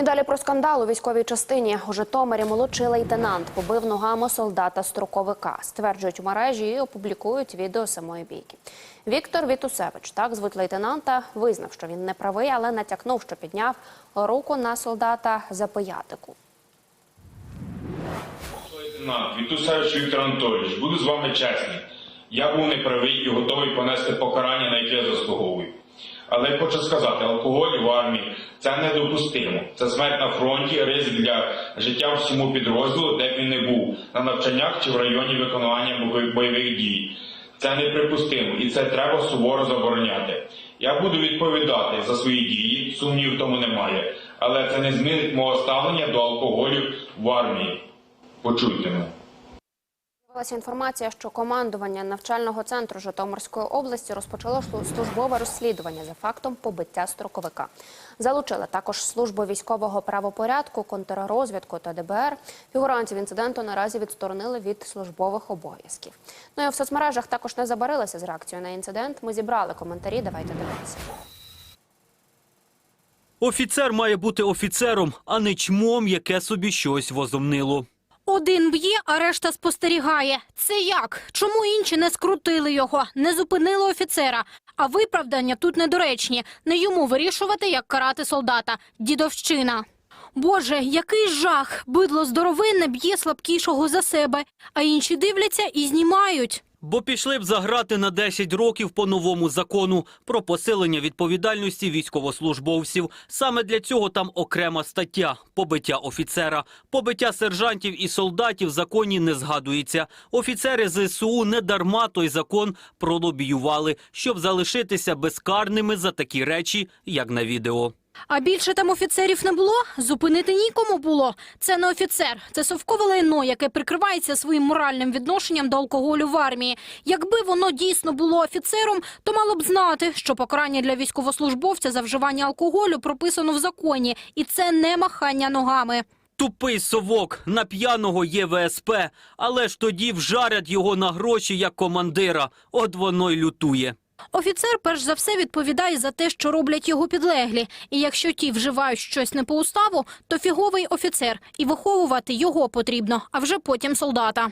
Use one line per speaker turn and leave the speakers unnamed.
І далі про скандал у військовій частині у Житомирі молодший лейтенант побив ногами солдата строковика. Стверджують у мережі і опублікують відео самої бійки. Віктор Вітусевич, так звуть лейтенанта, визнав, що він не правий, але натякнув, що підняв руку на солдата за пиятику.
Лейтенант Вітусевич Віктор Анатолійович, буду з вами чесний. Я був неправий і готовий понести покарання, на яке я заслуговую. Але хочу сказати, алкоголь в армії це недопустимо. Це смерть на фронті, ризик для життя всьому підрозділу, де б він не був, на навчаннях чи в районі бойових- бойових дій. Це неприпустимо і це треба суворо забороняти. Я буду відповідати за свої дії, сумнів в тому немає. Але це не змінить мого ставлення до алкоголю в армії. Почуйте мене.
З'явилася інформація, що командування навчального центру Житомирської області розпочало службове розслідування за фактом побиття строковика. Залучили також службу військового правопорядку, контррозвідку та ДБР. Фігурантів інциденту наразі відсторонили від службових обов'язків. Ну і в соцмережах також не забарилися з реакцією на інцидент. Ми зібрали коментарі. Давайте дивитися.
Офіцер має бути офіцером, а не чмом, яке собі щось возомнило.
Один б'є, а решта спостерігає. Це як? Чому інші не скрутили його, не зупинили офіцера? А виправдання тут недоречні. Не йому вирішувати, як карати солдата. Дідовщина. Боже, який жах! Бидло здоровинне б'є слабкішого за себе, а інші дивляться і знімають.
Бо пішли б заграти на 10 років по новому закону про посилення відповідальності військовослужбовців. Саме для цього там окрема стаття побиття офіцера. Побиття сержантів і солдатів в законі не згадується. Офіцери ЗСУ не дарма той закон пролобіювали, щоб залишитися безкарними за такі речі, як на відео.
А більше там офіцерів не було? Зупинити нікому було. Це не офіцер, це совкове лайно, яке прикривається своїм моральним відношенням до алкоголю в армії. Якби воно дійсно було офіцером, то мало б знати, що покарання для військовослужбовця за вживання алкоголю прописано в законі, і це не махання ногами.
Тупий совок на п'яного є ВСП, але ж тоді вжарять його на гроші як командира. От воно й лютує.
Офіцер перш за все відповідає за те, що роблять його підлеглі. І якщо ті вживають щось не по уставу, то фіговий офіцер, і виховувати його потрібно, а вже потім солдата.